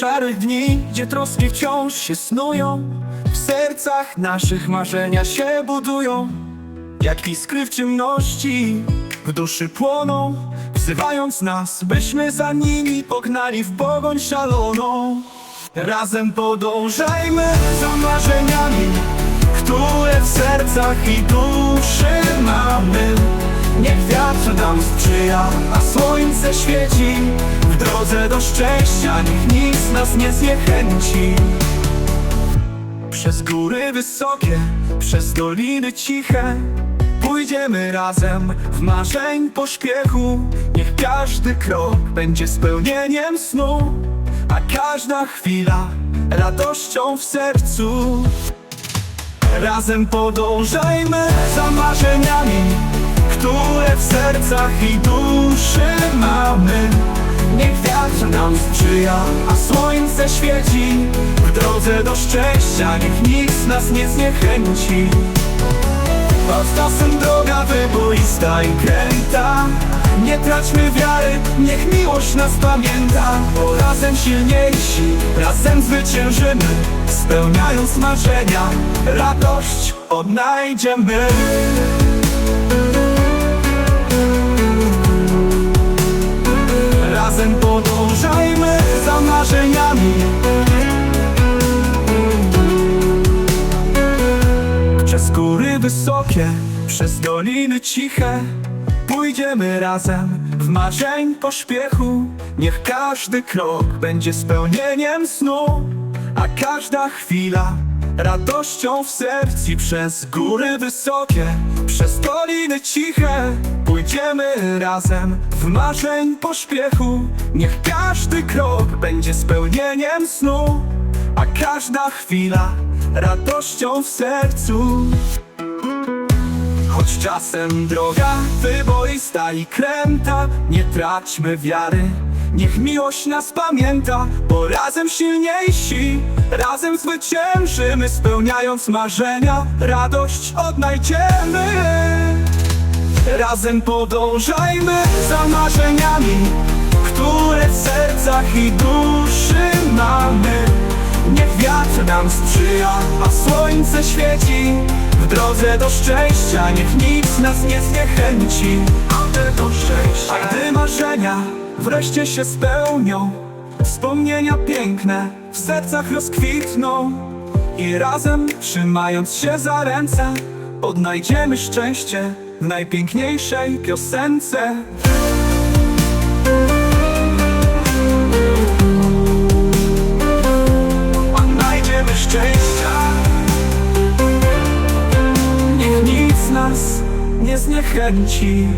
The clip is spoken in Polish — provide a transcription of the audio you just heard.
szarych dni, gdzie troski wciąż się snują W sercach naszych marzenia się budują. Jak iskry w ciemności, w duszy płoną Wzywając nas, byśmy za nimi pognali w pogoń szaloną. Razem podążajmy za marzeniami Które w sercach i duszy mamy Niech wiatr nam sprzyja, a słońce świeci. W drodze do szczęścia niech nic nas nie zniechęci. Przez góry wysokie, przez doliny ciche Pójdziemy razem w marzeń pośpiechu. Niech każdy krok będzie spełnieniem snu A każda chwila radością w sercu. Razem podążajmy za marzeniami Które w sercach i duszy mamy. Niech wiatr nam sprzyja, a słońce świeci. W drodze do szczęścia niech nic nas nie zniechęci. Pod czasem droga wyboista i kręta. Nie traćmy wiary, niech miłość nas pamięta. Bo razem silniejsi, razem zwyciężymy. Spełniając marzenia, radość odnajdziemy wysokie, przez doliny ciche. Pójdziemy razem w marzeń pośpiechu. Niech każdy krok będzie spełnieniem snu. A każda chwila radością w sercu Przez góry wysokie, przez doliny ciche. Pójdziemy razem w marzeń pośpiechu. Niech każdy krok będzie spełnieniem snu. A każda chwila radością w sercu Choć czasem droga wyboista i kręta Nie traćmy wiary, niech miłość nas pamięta Bo razem silniejsi, razem zwyciężymy Spełniając marzenia, radość odnajdziemy. Razem podążajmy za marzeniami Które w sercach i duszy mamy. Niech wiatr nam sprzyja, a słońce świeci drodze do szczęścia niech nic nas nie zniechęci. A gdy marzenia wreszcie się spełnią Wspomnienia piękne w sercach rozkwitną. I razem trzymając się za ręce Odnajdziemy szczęście w najpiękniejszej piosence Niech nic nas nie zniechęci